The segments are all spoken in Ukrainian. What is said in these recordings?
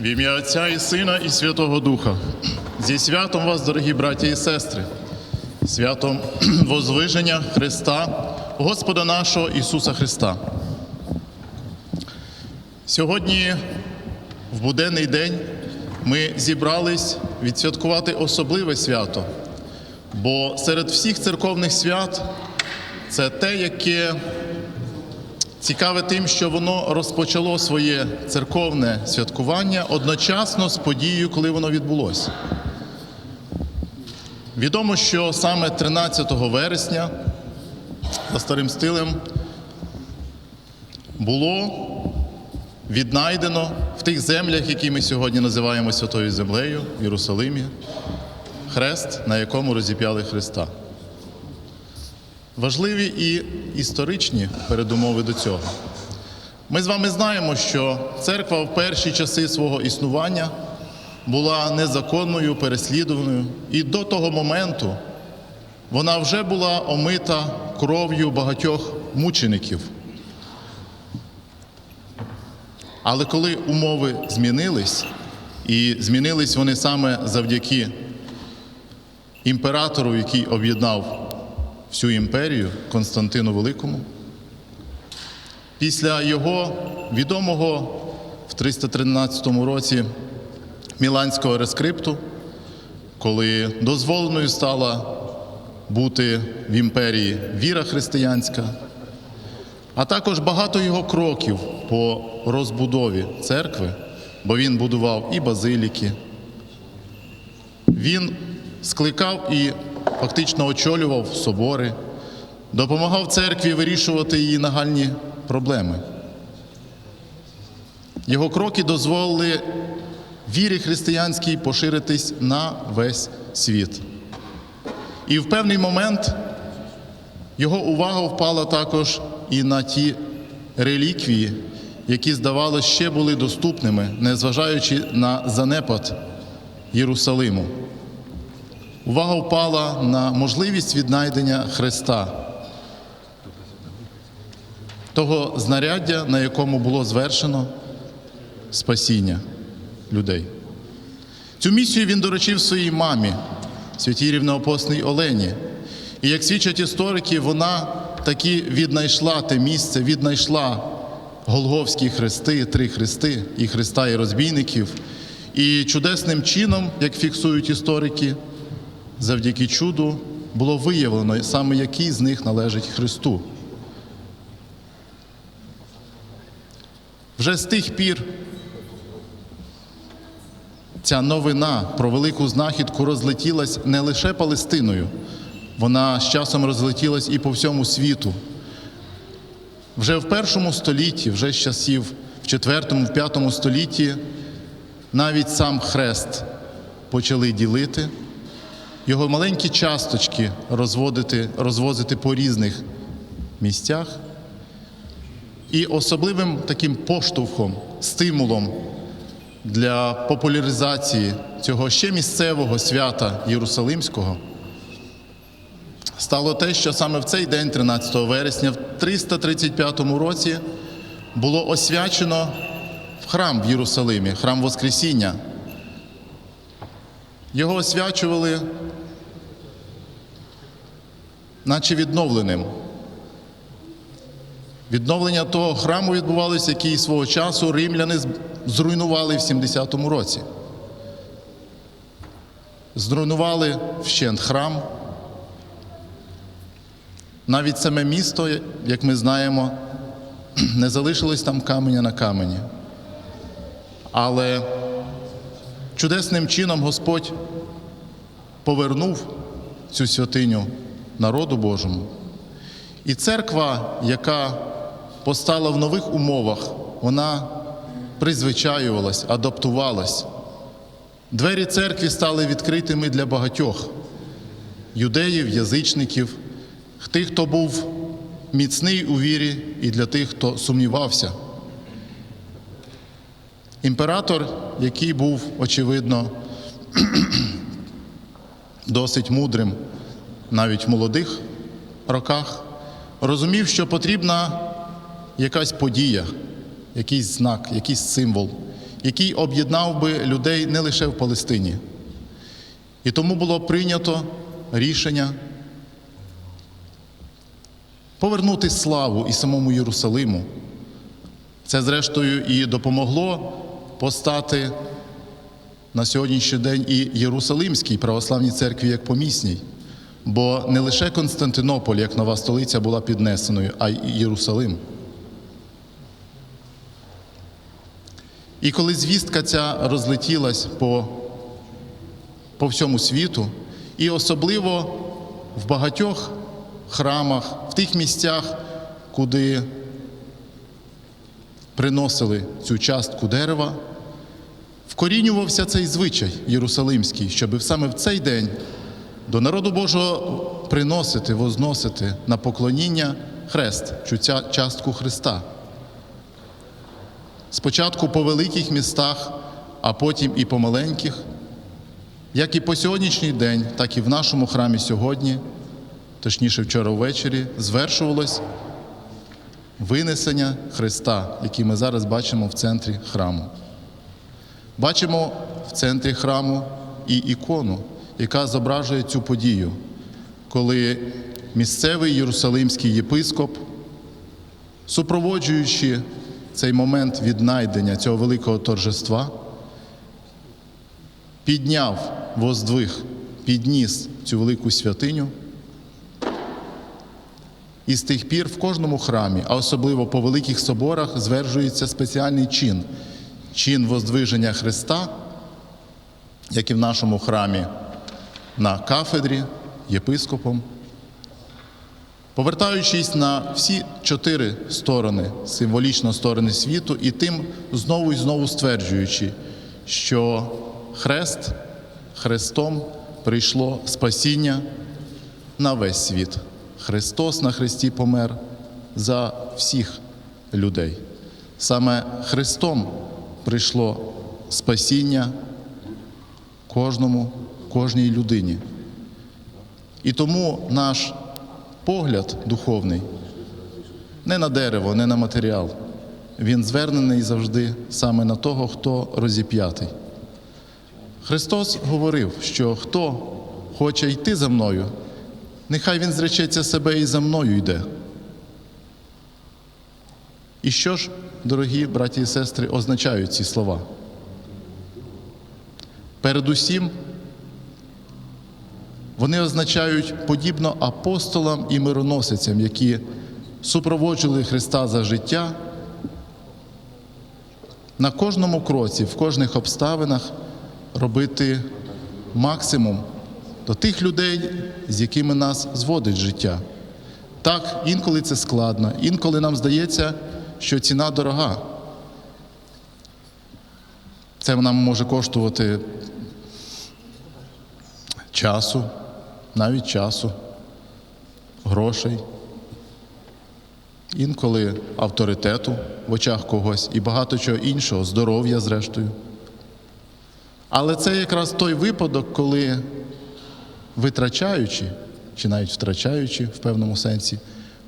В ім'я Отця і Сина, і Святого Духа. Зі святом вас, дорогі браті і сестри, святом возвиження Христа, Господа нашого Ісуса Христа. Сьогодні, в буденний день, ми зібрались відсвяткувати особливе свято, бо серед всіх церковних свят це те, яке Цікаве тим, що воно розпочало своє церковне святкування одночасно з подією, коли воно відбулося. Відомо, що саме 13 вересня за старим стилем було віднайдено в тих землях, які ми сьогодні називаємо Святою Землею, в Єрусалимі, хрест, на якому розіп'яли Христа. Важливі і історичні передумови до цього. Ми з вами знаємо, що церква в перші часи свого існування була незаконною, переслідуваною, і до того моменту вона вже була омита кров'ю багатьох мучеників. Але коли умови змінились, і змінились вони саме завдяки імператору, який об'єднав всю імперію Константину Великому. Після його відомого в 313 році Міланського рескрипту, коли дозволеною стала бути в імперії віра християнська, а також багато його кроків по розбудові церкви, бо він будував і базиліки, він скликав і фактично очолював собори, допомагав церкві вирішувати її нагальні проблеми. Його кроки дозволили вірі християнській поширитись на весь світ. І в певний момент його увага впала також і на ті реліквії, які, здавалося, ще були доступними, незважаючи на занепад Єрусалиму. Увага впала на можливість віднайдення Христа, того знаряддя, на якому було звершено спасіння людей. Цю місію він доручив своїй мамі, святій рівноапостній Олені. І як свідчать історики, вона таки віднайшла те місце, віднайшла Голговські хрести, три хрести, і Христа, і розбійників. І чудесним чином, як фіксують історики, завдяки чуду було виявлено саме який з них належить Христу. Вже з тих пір ця новина про велику знахідку розлетілась не лише Палестиною, вона з часом розлетілась і по всьому світу. Вже в першому столітті, вже з часів в четвертому, в п'ятому столітті, навіть сам хрест почали ділити його маленькі часточки розводити, розвозити по різних місцях. І особливим таким поштовхом, стимулом для популяризації цього ще місцевого свята Єрусалимського стало те, що саме в цей день, 13 вересня, в 335 році, було освячено в храм в Єрусалимі, храм Воскресіння. Його освячували, наче відновленим. Відновлення того храму відбувалося, який свого часу римляни зруйнували в 70-му році. Зруйнували вщент храм. Навіть саме місто, як ми знаємо, не залишилось там каменя на камені. Але чудесним чином Господь повернув цю святиню народу Божому. І церква, яка постала в нових умовах, вона призвичаювалась, адаптувалась. Двері церкви стали відкритими для багатьох юдеїв, язичників, тих, хто був міцний у вірі, і для тих, хто сумнівався. Імператор, який був, очевидно, досить мудрим навіть в молодих роках, розумів, що потрібна якась подія, якийсь знак, якийсь символ, який об'єднав би людей не лише в Палестині. І тому було прийнято рішення повернути славу і самому Єрусалиму. Це, зрештою, і допомогло постати на сьогоднішній день і Єрусалимській православній церкві як помісній. Бо не лише Константинополь, як нова столиця, була піднесеною, а й Єрусалим. І коли звістка ця розлетілась по, по всьому світу, і особливо в багатьох храмах, в тих місцях, куди приносили цю частку дерева, вкорінювався цей звичай Єрусалимський, щоб саме в цей день до народу Божого приносити, возносити на поклоніння хрест, частку Христа. Спочатку по великих містах, а потім і по маленьких, як і по сьогоднішній день, так і в нашому храмі сьогодні, точніше вчора ввечері, звершувалось винесення Христа, який ми зараз бачимо в центрі храму. Бачимо в центрі храму і ікону, яка зображує цю подію, коли місцевий єрусалимський єпископ, супроводжуючи цей момент віднайдення цього великого торжества, підняв воздвиг, підніс цю велику святиню. І з тих пір в кожному храмі, а особливо по великих соборах, зверджується спеціальний чин чин воздвиження Христа, як і в нашому храмі на кафедрі, єпископом. Повертаючись на всі чотири сторони, символічно сторони світу, і тим знову і знову стверджуючи, що хрест, хрестом прийшло спасіння на весь світ. Христос на Христі помер за всіх людей. Саме Христом прийшло спасіння кожному, кожній людині. І тому наш погляд духовний не на дерево, не на матеріал. Він звернений завжди саме на того, хто розіп'ятий. Христос говорив, що хто хоче йти за мною, нехай він зречеться себе і за мною йде. І що ж, дорогі браті і сестри, означають ці слова? Передусім, вони означають подібно апостолам і мироносицям, які супроводжували Христа за життя. На кожному кроці, в кожних обставинах робити максимум до тих людей, з якими нас зводить життя. Так, інколи це складно, інколи нам здається, що ціна дорога. Це нам може коштувати часу, навіть часу, грошей, інколи авторитету в очах когось і багато чого іншого, здоров'я, зрештою. Але це якраз той випадок, коли витрачаючи, чи навіть втрачаючи в певному сенсі,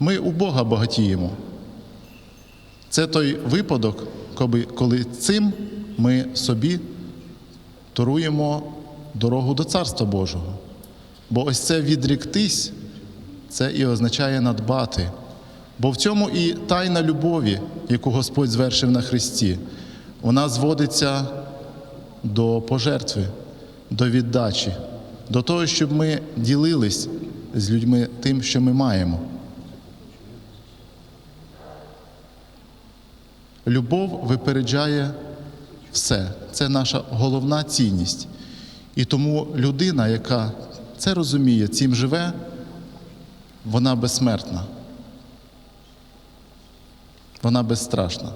ми у Бога багатіємо. Це той випадок, коли, цим ми собі торуємо дорогу до Царства Божого. Бо ось це відріктись, це і означає надбати. Бо в цьому і тайна любові, яку Господь звершив на Христі, вона зводиться до пожертви, до віддачі, до того, щоб ми ділились з людьми тим, що ми маємо. Любов випереджає все. Це наша головна цінність. І тому людина, яка це розуміє, цим живе, вона безсмертна. Вона безстрашна.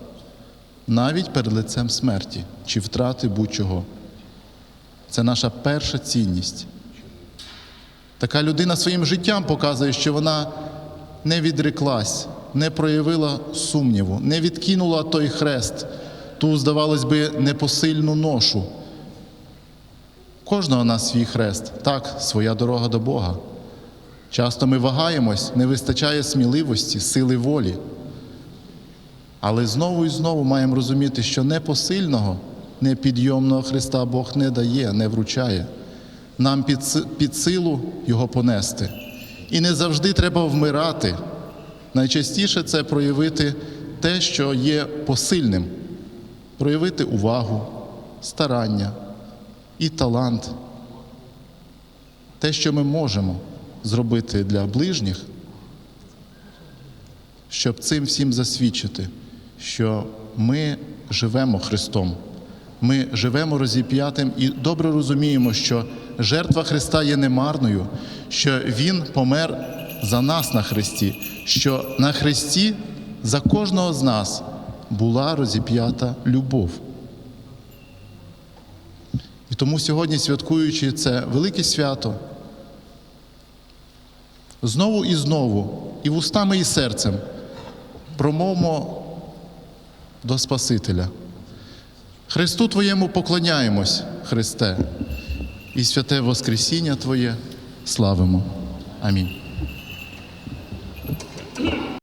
Навіть перед лицем смерті чи втрати будь-чого. Це наша перша цінність. Така людина своїм життям показує, що вона не відреклась, не проявила сумніву, не відкинула той хрест, ту, здавалось би, непосильну ношу. Кожного нас свій хрест, так, своя дорога до Бога. Часто ми вагаємось, не вистачає сміливості, сили волі. Але знову і знову маємо розуміти, що непосильного непідйомного Христа Бог не дає, не вручає. Нам під, під силу Його понести. І не завжди треба вмирати. Найчастіше це проявити те, що є посильним, проявити увагу, старання і талант. Те, що ми можемо зробити для ближніх, щоб цим всім засвідчити, що ми живемо Христом, ми живемо розіп'ятим і добре розуміємо, що жертва Христа є немарною, що Він помер за нас на Христі, що на Христі за кожного з нас була розіп'ята любов. І тому сьогодні, святкуючи це велике свято, знову і знову, і вустами, і серцем промовмо до Спасителя. Христу Твоєму поклоняємось, Христе, і святе Воскресіння Твоє славимо. Амінь.